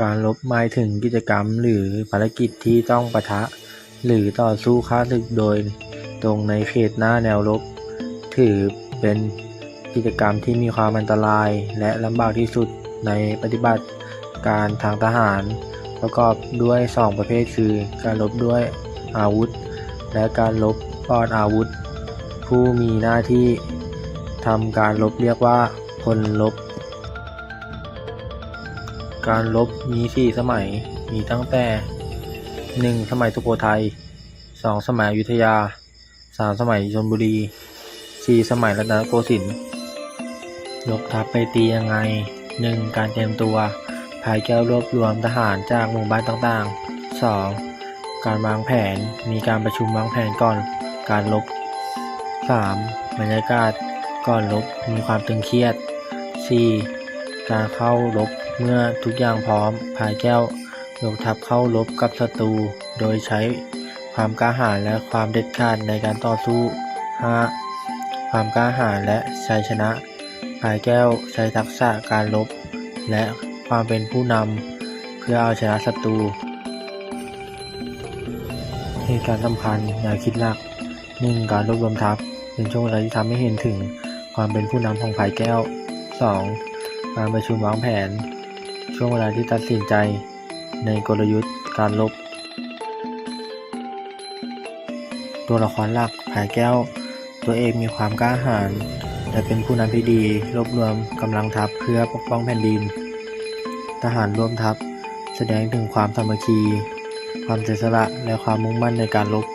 การรบหมายถึงกิจกรรมหรือภารกิจที่ต้องปะทะ หรือต่อสู้ฆ่าศึกโดยตรงในเขตหน้าแนวรบ ถือเป็นกิจกรรมที่มีความอันตราย และลำบากที่สุดในปฏิบัติการทางทหาร ประกอบด้วย 2 ประเภทคือ การรบด้วยอาวุธ และการรบปอดอาวุธ ผู้มีหน้าที่ทำการรบเรียกว่าพลรบ การรบมีสี่สมัย มีตั้งแต่หนึ่งสมัยสุโขทัยสองสมัยอยุธยาสามสมัยชนบุรีสี่สมัยรัตนโกสินทร์ยกทัพไปตียังไงหนึ่งการเตรียมตัวพายแก้วรวบรวมทหารจากหมู่บ้านต่างๆสองการวางแผนมีการประชุมวางแผนก่อนการรบสามบรรยากาศก่อนรบมีความตึงเครียดสี่การเข้ารบ เมื่อทุกอย่างพร้อมพายแก้วยกทัพเข้ารบกับศัตรู โดยใช้ความกล้าหาญและความเด็ดขาดในการต่อสู้ 5. ความกล้าหาญและชัยชนะพายแก้วใช้ทักษะการรบและความเป็นผู้นำเพื่อเอาชนะศัตรูเหตุการณ์สำคัญแนวคิดหลัก 1. การรวบรวมทัพเป็นช่วงเวลาที่ทำให้เห็นถึงความเป็นผู้นำของพายแก้ว 2. การประชุมวางแผน ช่วงเวลาที่ตัดสินใจในกลยุทธ์การรบตัวละครหลักผายแก้ว ตัวเองมีความกล้าหาญและเป็นผู้นำที่ดีรวบรวมกำลังทัพเพื่อปกป้องแผ่นดิน ทหารร่วมทัพแสดงถึงความสามัคคี ความเสียสละและความมุ่งมั่นในการรบ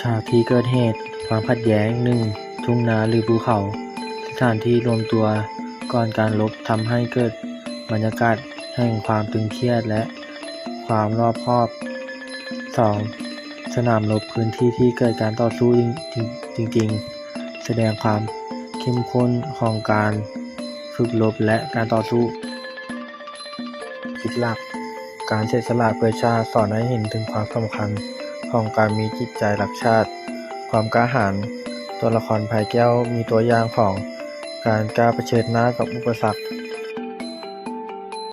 ฉากที่เกิดเหตุความขัดแย้งหนึ่งทุ่งนาหรือภูเขา สถานที่รวมตัว ก่อนการรบทำให้เกิดบรรยากาศแห่งความตึงเครียดและความรอบคอบ 2. สนามรบพื้นที่ที่เกิดการต่อสู้จริงๆ แสดงความเข้มข้นของการฝึกรบและการต่อสู้คิดหลัก การเสียสละเพื่อชาติสอนให้เห็นถึงความสำคัญของการมีจิตใจรักชาติ ความกล้าหาญตัวละครภายแก้วมีตัวอย่างของ การกล้าเผชิญหน้ากับอุปสรรค